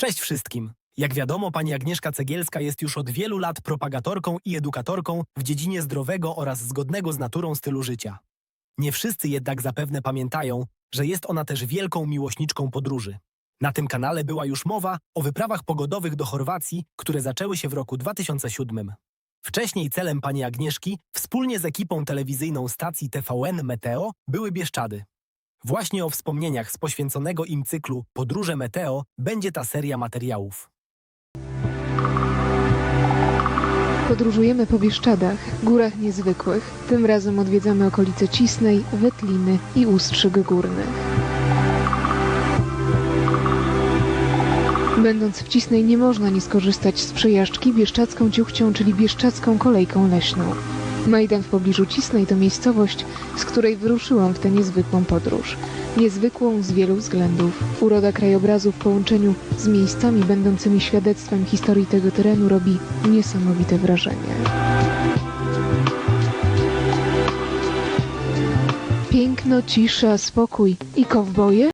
Cześć wszystkim! Jak wiadomo, pani Agnieszka Cegielska jest już od wielu lat propagatorką i edukatorką w dziedzinie zdrowego oraz zgodnego z naturą stylu życia. Nie wszyscy jednak zapewne pamiętają, że jest ona też wielką miłośniczką podróży. Na tym kanale była już mowa o wyprawach pogodowych do Chorwacji, które zaczęły się w roku 2007. Wcześniej celem pani Agnieszki, wspólnie z ekipą telewizyjną stacji TVN Meteo, były Bieszczady. Właśnie o wspomnieniach z poświęconego im cyklu Podróże Meteo będzie ta seria materiałów. Podróżujemy po Bieszczadach, górach niezwykłych. Tym razem odwiedzamy okolice Cisnej, Wetliny i Ustrzyg Górnych. Będąc w Cisnej nie można nie skorzystać z przejażdżki Bieszczadzką Ciuchcią, czyli Bieszczadzką Kolejką Leśną. Majdan w pobliżu Cisnej to miejscowość, z której wyruszyłam w tę niezwykłą podróż. Niezwykłą z wielu względów. Uroda krajobrazu w połączeniu z miejscami będącymi świadectwem historii tego terenu robi niesamowite wrażenie. Piękno, cisza, spokój i kowboje?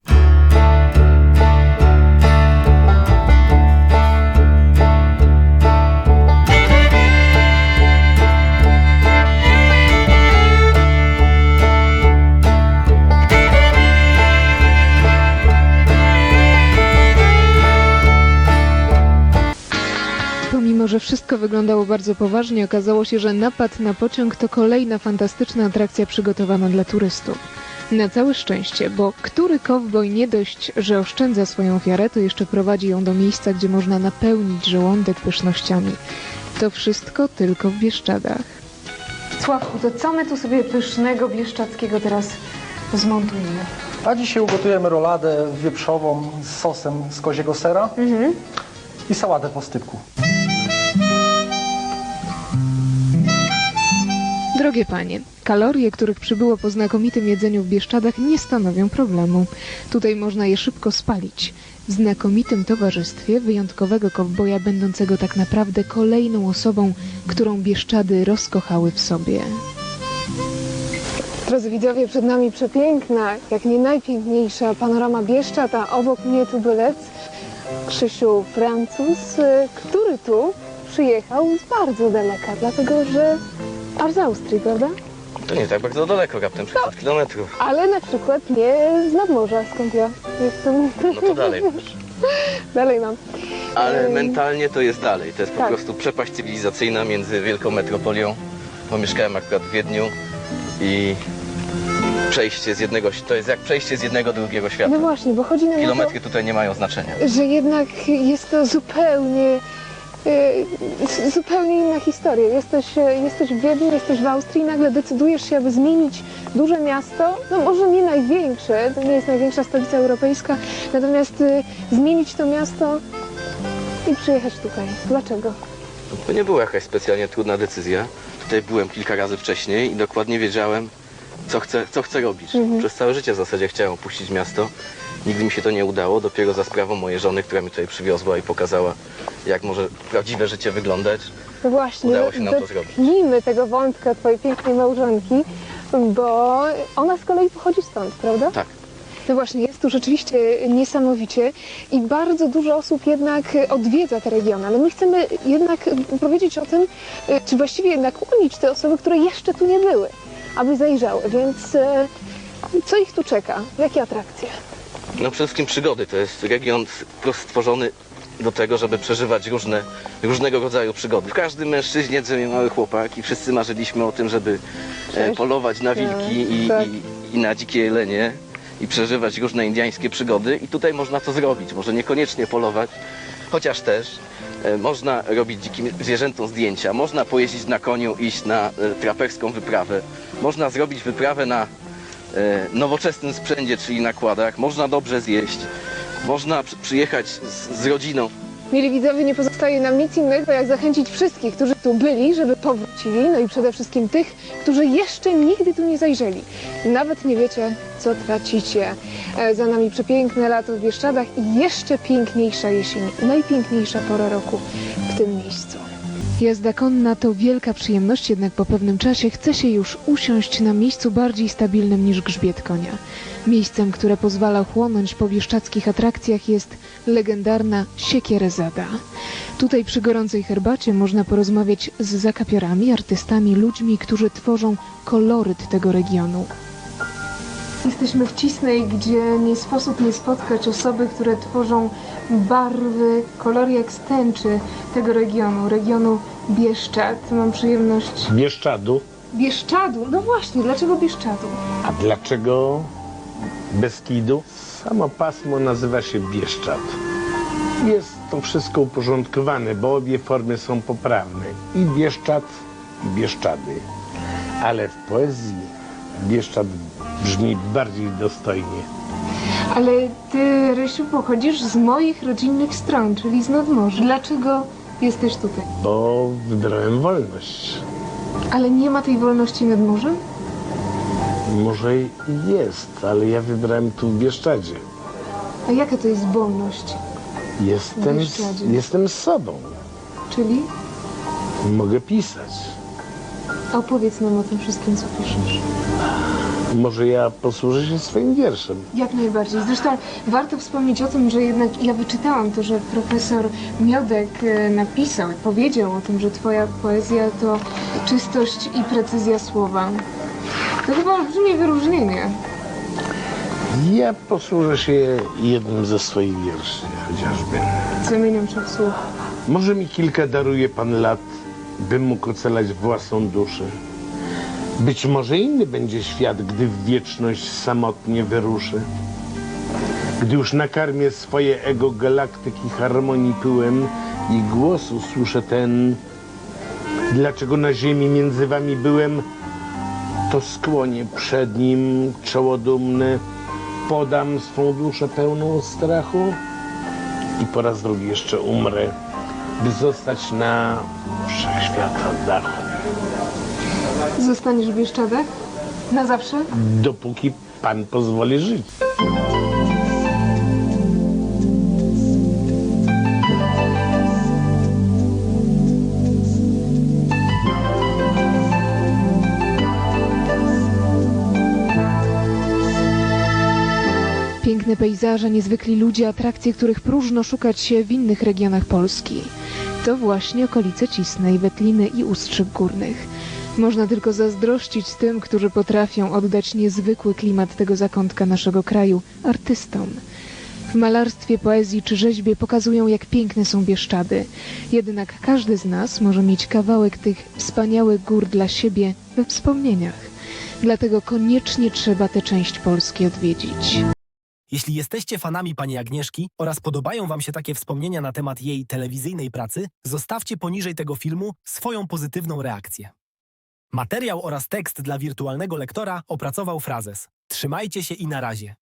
Wszystko wyglądało bardzo poważnie, okazało się, że napad na pociąg to kolejna fantastyczna atrakcja przygotowana dla turystów. Na całe szczęście, bo który kowboj nie dość, że oszczędza swoją ofiarę, to jeszcze prowadzi ją do miejsca, gdzie można napełnić żołądek pysznościami. To wszystko tylko w Bieszczadach. Sławku, to co my tu sobie pysznego bieszczadzkiego teraz zmontujemy? A dzisiaj ugotujemy roladę wieprzową z sosem z koziego sera i sałatę po stypku. Drogie panie, kalorie, których przybyło po znakomitym jedzeniu w Bieszczadach, nie stanowią problemu. Tutaj można je szybko spalić. W znakomitym towarzystwie wyjątkowego kowboja, będącego tak naprawdę kolejną osobą, którą Bieszczady rozkochały w sobie. Drodzy widzowie, przed nami przepiękna, jak nie najpiękniejsza panorama Bieszczad, a obok mnie tu bylec Krzysiu Francuz, y, który tu przyjechał z bardzo daleka, dlatego że aż z Austrii, prawda? To nie tak bardzo daleko, raptem 600 kilometrów. Ale na przykład nie z nadmorza, skąd ja jestem. No to dalej masz. dalej mam. Ale mentalnie to jest dalej. To jest po Tak. prostu przepaść cywilizacyjna między wielką metropolią, bo mieszkałem akurat w Wiedniu i przejście z jednego, to jest jak przejście z jednego do drugiego świata. No właśnie, bo chodzi nam o to, Kilometry tutaj nie mają znaczenia. że jednak jest to zupełnie, zupełnie inna historia. Jesteś, e, jesteś w Wiedniu, jesteś w Austrii nagle decydujesz się, aby zmienić duże miasto, no może nie największe, to nie jest największa stolica europejska, natomiast e, zmienić to miasto i przyjechać tutaj. Dlaczego? To nie była jakaś specjalnie trudna decyzja. Tutaj byłem kilka razy wcześniej i dokładnie wiedziałem, co chcę, co chcę robić. Mhm. Przez całe życie w zasadzie chciałem opuścić miasto. Nigdy mi się to nie udało, dopiero za sprawą mojej żony, która mi tutaj przywiozła i pokazała, jak może prawdziwe życie wyglądać. No właśnie, Udało się nam to zrobić. tego wątka twojej pięknej małżonki, bo ona z kolei pochodzi stąd, prawda? Tak. No właśnie, jest tu rzeczywiście niesamowicie i bardzo dużo osób jednak odwiedza te regiony, ale my chcemy jednak powiedzieć o tym, czy właściwie jednak ukłonić te osoby, które jeszcze tu nie były, aby zajrzały, więc e, co ich tu czeka? Jakie atrakcje? No przede wszystkim przygody. To jest region stworzony do tego, żeby przeżywać różne, różnego rodzaju przygody. Każdy mężczyźnie drzemie mały chłopak i wszyscy marzyliśmy o tym, żeby e, Cześć. polować na wilki i, Tak. i, i na dzikie jelenie i przeżywać różne indyjskie przygody i tutaj można to zrobić. Może niekoniecznie polować, chociaż też e, można robić dzikim zwierzętom zdjęcia, można pojeździć na koniu, iść na e, traperską wyprawę, można zrobić wyprawę na e, nowoczesnym sprzędzie, czyli nakładach, można dobrze zjeść, można przy, przyjechać z, z rodziną. Mieli widzowie, nie pozostaje nam nic innego, jak zachęcić wszystkich, którzy tu byli, żeby powrócili, no i przede wszystkim tych, którzy jeszcze nigdy tu nie zajrzeli. Nawet nie wiecie, co tracicie. E, Za nami przepiękne lato w Bieszczadach i jeszcze piękniejsza jesień, najpiękniejsza pora roku w tym miejscu. Jazda konna to wielka przyjemność, jednak po pewnym czasie chce się już usiąść na miejscu bardziej stabilnym niż grzbiet konia. Miejscem, które pozwala chłonąć po bieszczadzkich atrakcjach jest legendarna Siekierezada. Tutaj przy gorącej herbacie można porozmawiać z zakapiorami, artystami, ludźmi, którzy tworzą koloryt tego regionu. Jesteśmy w Cisnej, gdzie nie sposób nie spotkać osoby, które tworzą barwy, kolory jak stęczy tego regionu, regionu Bieszczad. Mam przyjemność... Bieszczadu. Bieszczadu? No właśnie, dlaczego Bieszczadu? A dlaczego Beskidu? Samo pasmo nazywa się Bieszczad. Jest to wszystko uporządkowane, bo obie formy są poprawne. I Bieszczad, i Bieszczady. Ale w poezji Bieszczad brzmi bardziej dostojnie. Ale ty, Rysiu, pochodzisz z moich rodzinnych stron, czyli z nadmorza. Dlaczego jesteś tutaj? Bo wybrałem wolność. Ale nie ma tej wolności nad morzem? Może i jest, ale ja wybrałem tu w Bieszczadzie. A jaka to jest wolność? Jestem, Bieszczadzie. jestem z sobą. Czyli Mogę pisać. opowiedz nam o tym wszystkim, co piszesz. Może ja posłużę się swoim wierszem. Jak najbardziej. Zresztą warto wspomnieć o tym, że jednak ja wyczytałam to, że profesor Miodek e, napisał i powiedział o tym, że twoja poezja to czystość i precyzja słowa. To chyba olbrzymie wyróżnienie. Ja posłużę się jednym ze swoich wierszy chociażby. Zamieniam się w słów. Może mi kilka daruje pan lat, bym mógł ocalać własną duszę. Być może inny będzie świat, gdy w wieczność samotnie wyruszę. Gdy już nakarmię swoje ego galaktyki harmonii pyłem i głosu słyszę ten, dlaczego na ziemi między wami byłem, to skłonię przed nim czoło dumne, podam swą duszę pełną strachu i po raz drugi jeszcze umrę, by zostać na wszechświata dachu. Zostaniesz w Bieszczadach? Na zawsze? Dopóki pan pozwoli żyć. Pejzaże, niezwykli ludzie, atrakcje, których próżno szukać się w innych regionach Polski. To właśnie okolice Cisnej, Wetliny i Ustrzyk Górnych. Można tylko zazdrościć tym, którzy potrafią oddać niezwykły klimat tego zakątka naszego kraju artystom. W malarstwie, poezji czy rzeźbie pokazują, jak piękne są Bieszczady. Jednak każdy z nas może mieć kawałek tych wspaniałych gór dla siebie we wspomnieniach. Dlatego koniecznie trzeba tę część Polski odwiedzić. Jeśli jesteście fanami pani Agnieszki oraz podobają wam się takie wspomnienia na temat jej telewizyjnej pracy, zostawcie poniżej tego filmu swoją pozytywną reakcję. Materiał oraz tekst dla wirtualnego lektora opracował Frazes. Trzymajcie się i na razie.